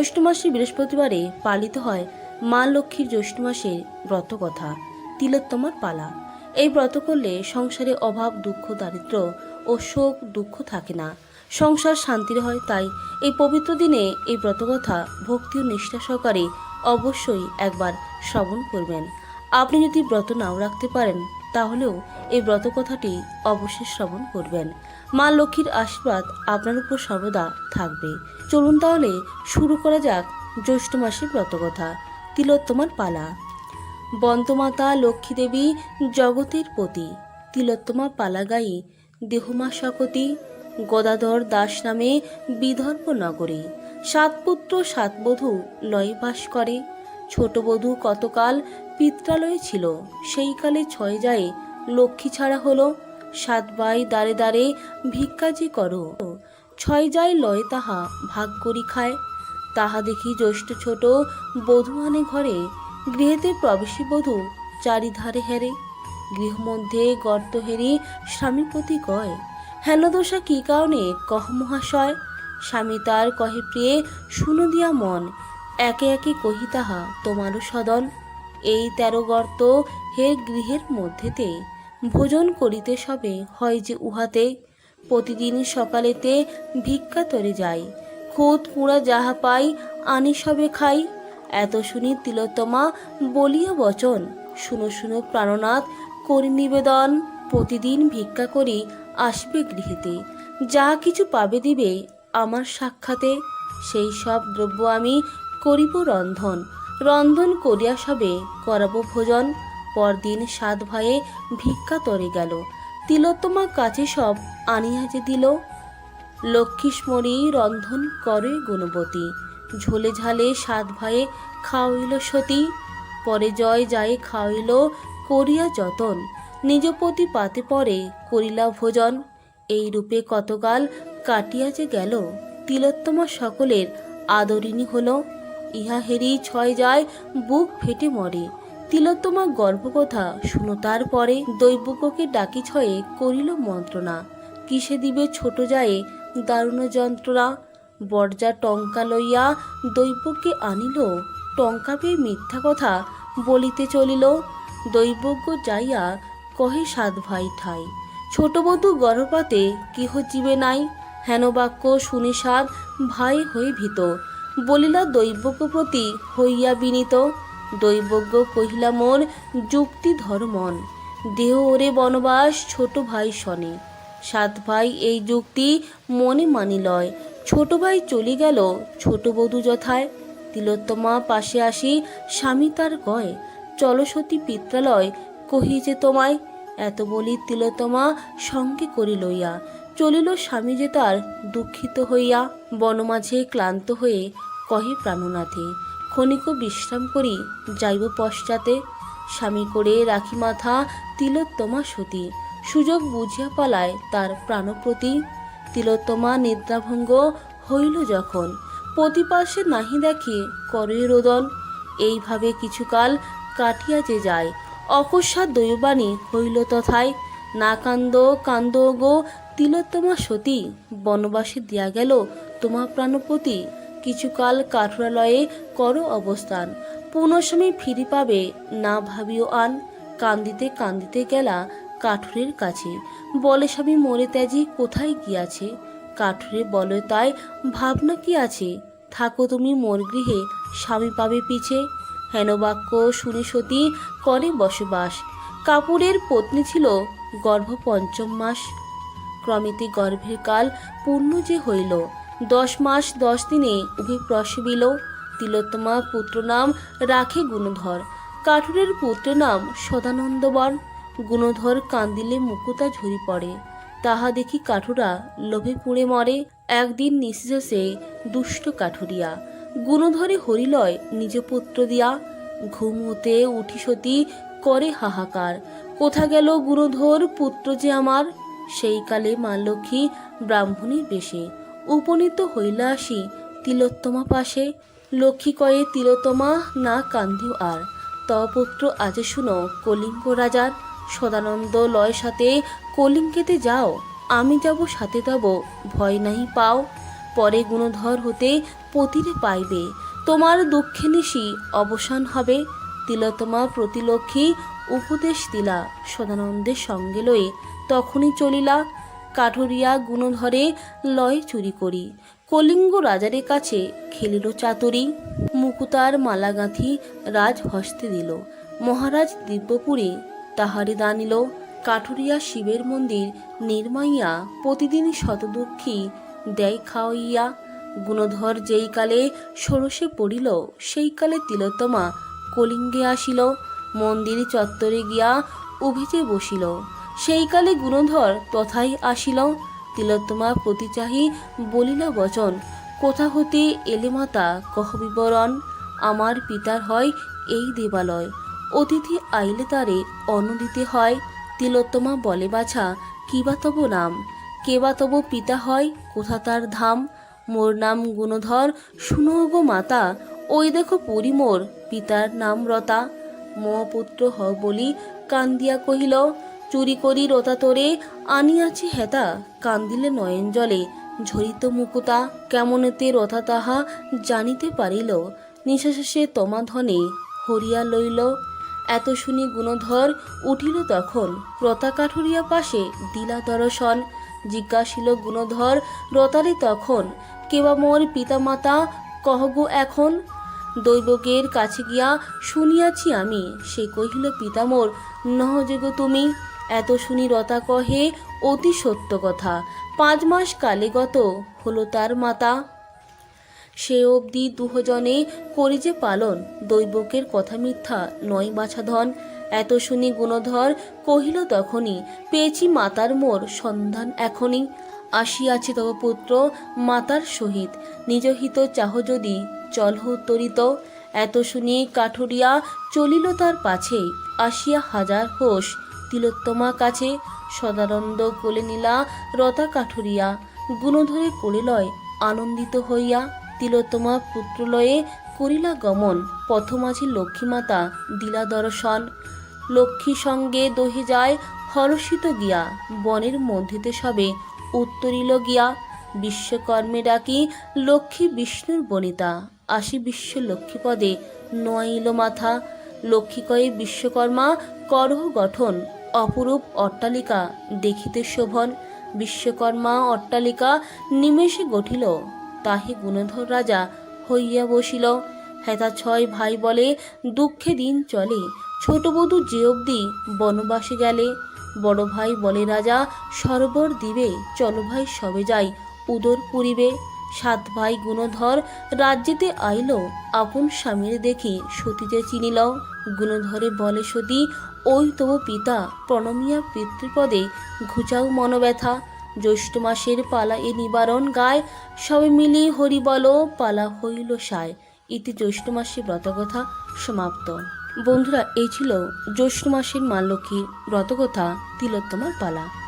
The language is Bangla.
জ্যৈষ্ঠ মাসে বৃহস্পতিবারে পালিত হয় মা লক্ষ্মীর জ্যৈষ্ঠ মাসের ব্রতকথা, তিলোত্তমার পালা। এই ব্রত করলে সংসারে অভাব, দুঃখ, দারিদ্র ও শোক, দুঃখ থাকে না। সংসার শান্তির হয়, তাই এই পবিত্র দিনে এই ব্রতকথা ভক্তি ও নিষ্ঠা সহকারে অবশ্যই একবার শ্রবণ করবেন। আপনি যদি ব্রত নাও রাখতে পারেন, তাহলেও এই ব্রতকথাটি অবশ্যই শ্রবণ করবেন। মা লক্ষ্মীর আশীর্বাদ আপনার উপর সর্বদা থাকবে। চলুন তাহলে শুরু করা যাক জ্যৈষ্ঠ মাসের ব্রতকথা তিলোত্তমার পালা। বন্তমাতা লক্ষ্মী দেবী জগতের পতি তিলোত্তমা পালা গাই দেহমা শকতি গদাধর দাস নামে বিদর্ভ নগরে। সাত পুত্র, সাত বধূ লয় বাস করে। ছোট বধূ কতকাল পিত্রালয়ে ছিল? সেই কালে ছয় যায় লক্ষ্মী ছাড়া হলো। সাত ভাই দাঁড়ে দাঁড়ে ভিক্ষা যে করো। ছয় যায় লয় তাহা, ভাগ করি খায়। তাহা দেখি জ্যৈষ্ঠ ছোট বধূ আনে ঘরে। গৃহেতে প্রবেশী বধূ চারিধারে হেরে। গৃহমধ্যে গর্ত হেরি স্বামীপতি কয়, হেন দোষা কি কারণে? কহ মহাশয়। স্বামী তার কহে প্রিয়ে, শুনো দিয়া মন, একে একে কহি তাহা তোমারও সদন। এই তেরো গর্ত হে গৃহের মধ্যেতে। ভোজন করিতে সবে হয় যে উহাতে প্রতিদিন সকালেতে ভিক্ষা তরে যাই। খুদ পুরা যাহা পাই আনি সবে খাই। এত শুনি তিলোত্তমা বলিয়া বচন, শুনো শুনো প্রাণনাথ করি নিবেদন? প্রতিদিন ভিক্ষা করি আসবে গৃহেতে। যা কিছু পাবে দিবে আমার সাক্ষাতে। সেই সব দ্রব্য আমি করিব রন্ধন। রন্ধন করিয়া সবে করাবো ভোজন। পরদিন সাত ভাইয়ে ভিক্ষা তরে গেল। তিলোত্তমা কাছে সব আনিয়া যে দিল। লক্ষ্মীস্মরী রন্ধন করে গুণবতী। ঝোলে ঝালে সাত ভাইয়ে খাওয়াইল সতী। পরে জয় যায় খাওয়াইল, করিয়া যতন। নিজ প্রতি পাতে পরে করিলা ভোজন। এই রূপে কতকাল কাটিয়া যে গেল। তিলোত্তমা সকলের আদরিণী হল। ইহা হেরি ছয় যায় বুক ফেটে মরে। তিলোত্তমা গর্ভকথা শুনো তারপরে দৈবজ্ঞকে ডাকি ছয়ে করিল মন্ত্রণা। কিসে দিবে ছোট যায় দারুণ যন্ত্রণা? বরজা টঙ্কা লইয়া দৈবজ্ঞে আনিল। টঙ্কা পেয়ে মিথ্যা কথা বলিতে চলিল। দৈবজ্ঞ যাইয়া কহে সাত ভাই ঠাই, ছোট বধূ গর্ভপাতে কেহ জীবে নাই। হেন বাক্য শুনি সাত ভাই হয়ে ভীত। বলিলা দৈবজ্ঞ প্রতি হইয়া বিনীত। দৈবজ্ঞ কহিলা যুক্তি ধর্মন দেহ ওরে বনবাস ছোট ভাই শনে। সাত ভাই এই যুক্তি মনে মানিলয় ছোট ভাই চলে গেল, ছোট বধূ যথায়। তিলোত্তমা পাশে আসি, স্বামী তার গয়। চলসতী পিত্রালয়, কহি যে তোমায়। এত বলি তিলোত্তমা সঙ্গে করি লইয়া। চলিল স্বামী যে তার, দুঃখিত হইয়া বনমাঝে ক্লান্ত হয়ে কহে প্রাণনাথে। ক্ষণিক বিশ্রাম করি, যাইব পশ্চাতে। স্বামী করে রাখি মাথা, তিলোত্তমা সতী। সুযোগ বুঝিয়া পালায় তার প্রাণপ্রতি। তিলোত্তমা নিদ্রাভঙ্গ হইল যখন। প্রতিপাশে নাহি দেখে, করে রোদন এইভাবে কিছুকাল কাটিয়া যে যায়। অকস্মাৎ দৈবাণী হইল তথায়। না কান্দ কান্দ গো, তিলোত্তমা সতী, বনবাসে দিয়া গেল তোমার প্রাণপতি কিছুকাল কাঠুরালয়ে করো অবস্থান। পুনঃস্বামী ফিরি পাবে, না ভাবিও আন। কান্দিতে কান্দিতে গেলা কাঠুরের কাছে। বলে স্বামী মরে ত্যাজি কোথায় গিয়াছে? কাঠুরে বলে তাই, ভাবনা কি আছে? থাকো তুমি মোর গৃহে, স্বামী পাবে পিছে। হেন বাক্য শুনে সতী করে বসবাস। কাপুরের পত্নী ছিল গর্ভ পঞ্চম মাস। ক্রমিতে গর্ভের কাল পূর্ণ যে হইল। দশ মাস দশ দিনে উভে প্রসবিল, তিলোত্তমা পুত্র নাম রাখে গুণধর। কাঠুরের পুত্রের নাম সদানন্দবান। গুণধর কান্দিলে মুকুতা ঝরি পড়ে। তাহা দেখি কাঠুরা লোভে পুড়ে মরে। একদিন নিঃশেষে দুষ্ট কাঠুরিয়া। গুণধরে হরিলয় নিজ পুত্র দিয়া। ঘুমোতে উঠি সতী, করে হাহাকার। কোথা গেল গুণধর পুত্র যে আমার? সেই কালে মা লক্ষ্মী ব্রাহ্মণীর বেশে। উপনীত হইলা আসি। তিলোত্তমা পাশে। লক্ষ্মী কয়ে, তিলোত্তমা, না কান্দিও আর। তপুত্র আজে শুনো, কলিঙ্গ রাজার। সদানন্দ লয় সাথে, কলিঙ্গেতে যাও। আমি যাব, সাথে যাব, ভয় নাই পাও। পরে গুণধর হতে পতিরে পাইবে। তোমার দুঃখে নিশি অবসান হবে তিলোত্তমা প্রতিলক্ষী উপদেশ দিলা। সদানন্দের সঙ্গে লয়ে তখনই চলিলা। কাঠুরিয়া গুণধরে লয় চুরি করি। কলিঙ্গ রাজারের কাছে খেলিল চাতুরি। মুকুতার মালা গাঁথি রাজ হস্তে দিল। মহারাজ দিব্যপুরে তাহারে দানিল কাঠুরিয়া শিবের মন্দির নির্মাইয়া প্রতিদিন শতদুঃখী দেয় খাওয়াইয়া। গুণধর যেই কালে ষোড়শে পড়িল, সেই কালে তিলোত্তমা কলিঙ্গে আসিল। মন্দির চত্বরে গিয়া উভিতে বসিল। সেই কালে গুণধর তথাই আসিল তিলোত্তমা প্রতিচাহী বলিল, বচন, কোথা হতে এলে মাতা, কহ বিবরণ, আমার পিতার হয় এই দেবালয়। অতিথি আইলে তারে অন্ন দিতে হয়। তিলোত্তমা বলে, বাছা, কি বা তব নাম? কে বা তব পিতা হয়? কোথা তার ধাম? মোর নাম গুণধর, শুনো গো মাতা, ওই দেখো পুরী মোর পিতার নাম রতা। মপুত্র হ বলি কান্দিয়া কহিল চুরি করি রতা তোরে আনিয়াছি হেতা, কান্দিলে নয়ন জলে। ঝরিত মুকুতা, কেমনেতে রথা তাহা জানিতে পারিল। নিঃশ্বাসে তমাধনে হরিয়া লইল। এত শুনি গুণধর উঠিল তখন। রতা কাঠুরিয়া পাশে দিলা দর্শন। জিজ্ঞাসিল গুণধর রতারে তখন? কেবা মোর পিতা পিতামাতা কহগো এখন? দৈবকের কাছে গিয়া শুনিয়াছি আমি। সে কহিল, পিতামোর নহযোগ তুমি? এত শুনি রতা কহে অতি সত্য কথা। পাঁচ মাস কালে গত হলো তার মাতা। সে অবধি দুহজনে করি যে পালন, দৈবকের কথা মিথ্যা নয় বাছাধন এত শুনি গুণধর কহিল তখনই, পেয়েছি মাতার মোর সন্ধান এখনই। আসিয়াছে তব পুত্র মাতার সহিত। নিজ হিত চাহ যদি চলহ তরিত। এত শুনি কাঠুরিয়া চলিল তার পাছে। আসিয়া হাজার হোস তিলোত্তমা কাছে সদানন্দ কোলে নীলা রতা কাঠুরিয়া। গুণধরে কোলে লয়, আনন্দিত হইয়া তিলোত্তমা পুত্রলয়ে করিলা গমন। পথমাঝি লক্ষ্মীমাতা, দিলা দর্শন। লক্ষ্মী সঙ্গে দহে যায় হরষিত গিয়া। বনের মধ্যেতে সবে উত্তরিল গিয়া। বিশ্বকর্মে ডাকি লক্ষ্মী বিষ্ণুর বনিতা। আসি বিশ্ব লক্ষ্মীপদে নোয়াইল মাথা। লক্ষ্মী কয়ে, বিশ্বকর্মা, করহ গঠন। অপরূপ অট্টালিকা দেখিতে শোভন। বিশ্বকর্মা অট্টালিকা নিমেষে গঠিল। তাহে গুণধর রাজা হইয়া বসিল। হেতা ছয় ভাই বলে দুঃখে দিন চলে। ছোট বধূ যে অবধি বনবাসে গেলে। বড় ভাই বলে, রাজা, সরবর দিবে। চলো ভাই, সবে যাই। উদর পুরিবে। সাত ভাই গুণধর রাজ্যেতে আইল। আপন স্বামীর দেখি সতীতে চিনিল। গুণধরে বলে সতী ওই তো পিতা, প্রণমিয়া পিতৃপদে ঘুচাও মনোব্যথা। জ্যৈষ্ঠ মাসের পালা এ নিবারণ গায়, সবে মিলি হরি বল, পালা হইল সায়। ইতি জ্যৈষ্ঠ মাসে ব্রতকথা সমাপ্ত। বন্ধুরা, এই ছিল জ্যৈষ্ঠ মাসের মাল্যকীর ব্রতকথা, তিলোত্তমার পালা।